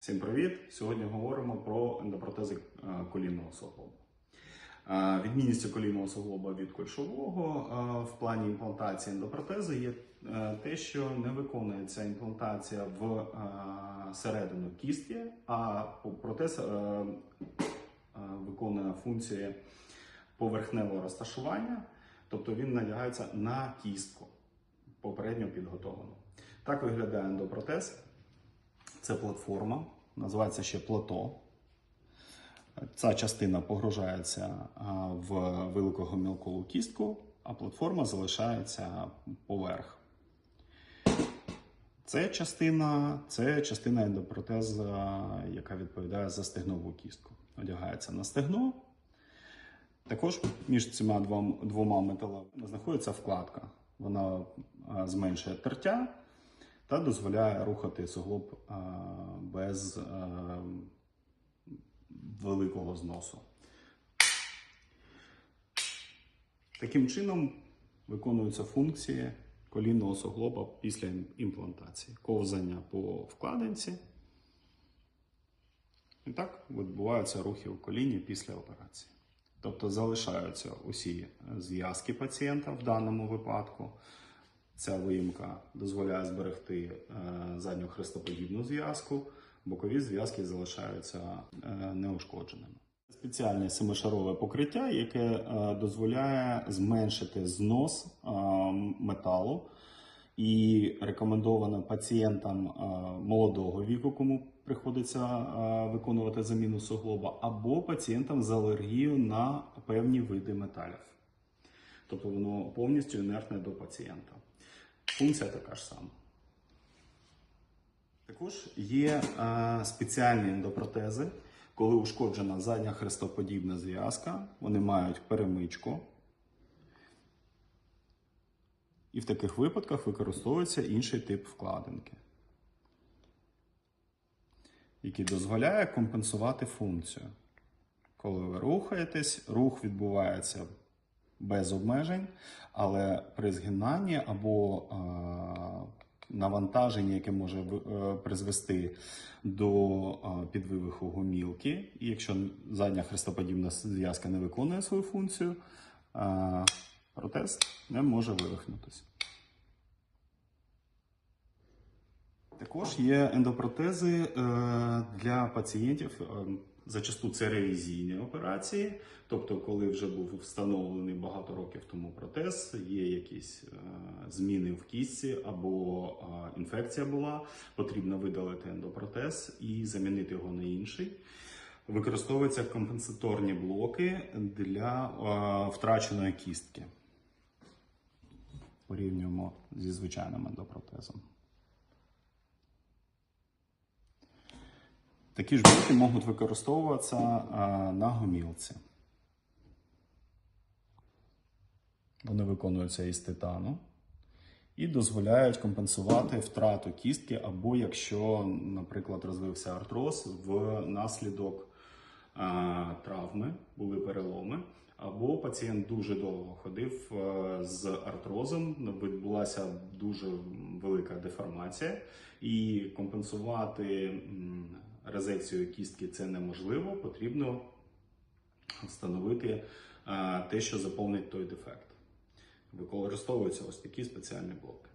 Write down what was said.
Всім привіт! Сьогодні говоримо про ендопротези е, колінного суглоба. Е, Відмінністю колінного суглоба від кульшового е, в плані імплантації ендопротези є те, що не виконується імплантація в середину кістки, а протез виконує функції поверхневого розташування, тобто він надягається на кістку попередньо підготовлену. Так виглядає ендопротез. Це платформа, називається ще плато. Ця частина погружається в великогомілкову кістку, а платформа залишається поверх. Це частина, це частина ендопротеза, яка відповідає за стегнову кістку. Одягається на стегно. Також між цими двома металами знаходиться вкладка. Вона зменшує тертя та дозволяє рухати суглоб без великого зносу. Таким чином виконуються функції колінного суглоба після імплантації, ковзання по вкладинці. І так відбуваються рухи у коліні після операції. Тобто залишаються усі зв'язки пацієнта в даному випадку. Ця виїмка дозволяє зберегти е, задню хрестоподібну зв'язку, бокові зв'язки залишаються е, неушкодженими. Спеціальне семишарове покриття, яке е, дозволяє зменшити знос металу і рекомендовано пацієнтам молодого віку, кому приходиться виконувати заміну суглоба, або пацієнтам з алергією на певні види металів. Тобто воно повністю інертне до пацієнта. Функція така ж сама. Також є е, спеціальні ендопротези, коли ушкоджена задня хрестоподібна зв'язка, вони мають перемичку. І в таких випадках використовується інший тип вкладинки, який дозволяє компенсувати функцію. Коли ви рухаєтесь, рух відбувається без обмежень, але при згинанні або е, навантаження, яке може е, призвести до е, підвивиху гомілки, і якщо задня хрестоподібна зв'язка не виконує свою функцію, е, протез не може вивихнутися. Також є ендопротези е, для пацієнтів. Зачасту це ревізійні операції, тобто, коли вже був встановлений багато років тому протез, є якісь е, зміни в кістці або е, інфекція була, потрібно видалити ендопротез і замінити його на інший. Використовуються компенсаторні блоки для е, втраченої кістки. Порівнюємо зі звичайним ендопротезом. Такі ж блоки можуть використовуватися на гомілці. Вони виконуються із титану і дозволяють компенсувати втрату кістки, або якщо, наприклад, розвився артроз внаслідок травми, були переломи, або пацієнт дуже довго ходив з артрозом, відбулася дуже велика деформація, і компенсувати резекцію кістки це неможливо, потрібно встановити те, що заповнить той дефект. Використовуються ось такі спеціальні блоки.